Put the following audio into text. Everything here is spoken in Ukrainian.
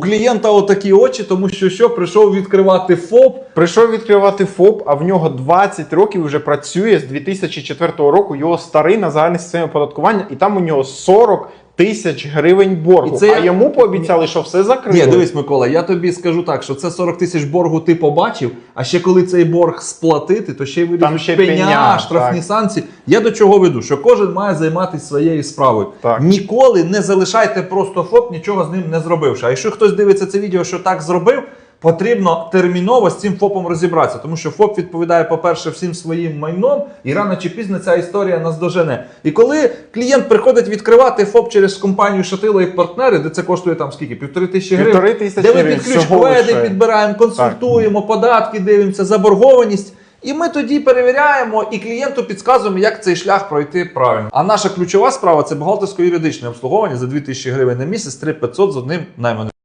У клієнта отакі очі, тому що що прийшов відкривати ФОП. Прийшов відкривати ФОП, а в нього 20 років вже працює з 2004 року. Його старий на загальній системі оподаткування, і там у нього 40 тисяч гривень боргу. І це- А йому пообіцяли, що все закрили. Ні, дивись, Микола, я тобі скажу так, що це 40 тисяч боргу ти побачив, а ще коли цей борг сплатити, то ще й Там ще пеня, пеня, штрафні так. санкції. Я до чого веду? Що кожен має займатися своєю справою. Так. Ніколи не залишайте просто ФОП, нічого з ним не зробивши. А якщо хтось дивиться це відео, що так зробив. Потрібно терміново з цим ФОПом розібратися, тому що ФОП відповідає, по-перше, всім своїм майном, і рано чи пізно ця історія нас дожене. І коли клієнт приходить відкривати ФОП через компанію Шатило і партнери, де це коштує там скільки? Півтори тисячі гривень. Півтори тисячі Де ми під ключ кведи підбираємо, консультуємо, податки дивимося, заборгованість. І ми тоді перевіряємо і клієнту підказуємо, як цей шлях пройти правильно. А наша ключова справа це бухгалтерсько-юридичне обслуговування за 2000 гривень на місяць, 3500 з одним найманим.